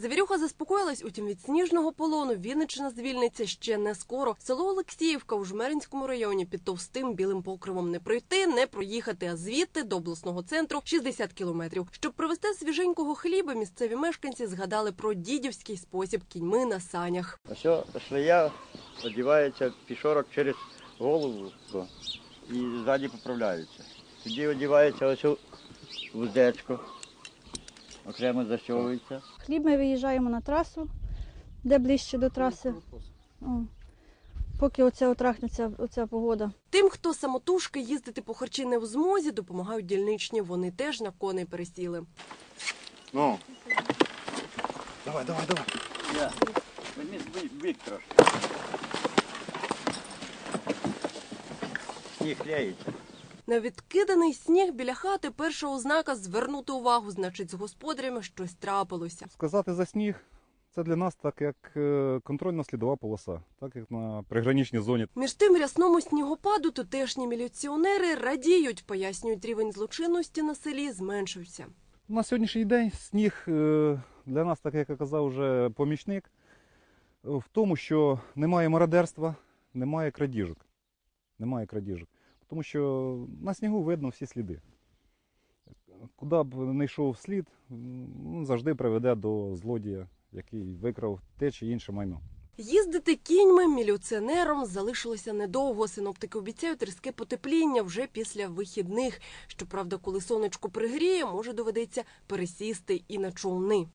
Завірюха заспокоїлась, утім від сніжного полону Вінниччина звільниться ще не скоро. Село Олексіївка у Жмеринському районі під товстим білим покривом не пройти, не проїхати, а звідти до обласного центру 60 кілометрів. Щоб привезти свіженького хліба, місцеві мешканці згадали про дідівський спосіб кіньми на санях. Ось шлея одівається пішорок через голову і ззаді поправляється. Тоді одівається ось вуздечко, окремо засьовується. Хліб ми виїжджаємо на трасу, де ближче до траси. О, поки оця отрахнеться оця погода. Тим, хто самотужки їздити по харчі не в змозі, допомагають дільничні. Вони теж на коней пересіли. Ну. Давай, давай, давай. Я. Візьми бік трошки. Сніг клеїться. На відкиданий сніг біля хати перша ознака звернути увагу, значить, з господарями щось трапилося. Сказати за сніг це для нас так як е, контрольно-слідова полоса, так як на приграничній зоні. Між тим рясному снігопаду тутешні міліціонери радіють, пояснюють, рівень злочинності на селі зменшився. На сьогоднішній день сніг е, для нас, так як я казав, вже помічник в тому, що немає мародерства, немає крадіжок. Немає крадіжок. Тому що на снігу видно всі сліди. Куди б не йшов слід, завжди приведе до злодія, який викрав те чи інше майно. Їздити кіньми міліціонером залишилося недовго. Синоптики обіцяють різке потепління вже після вихідних. Щоправда, коли сонечко пригріє, може доведеться пересісти і на човни.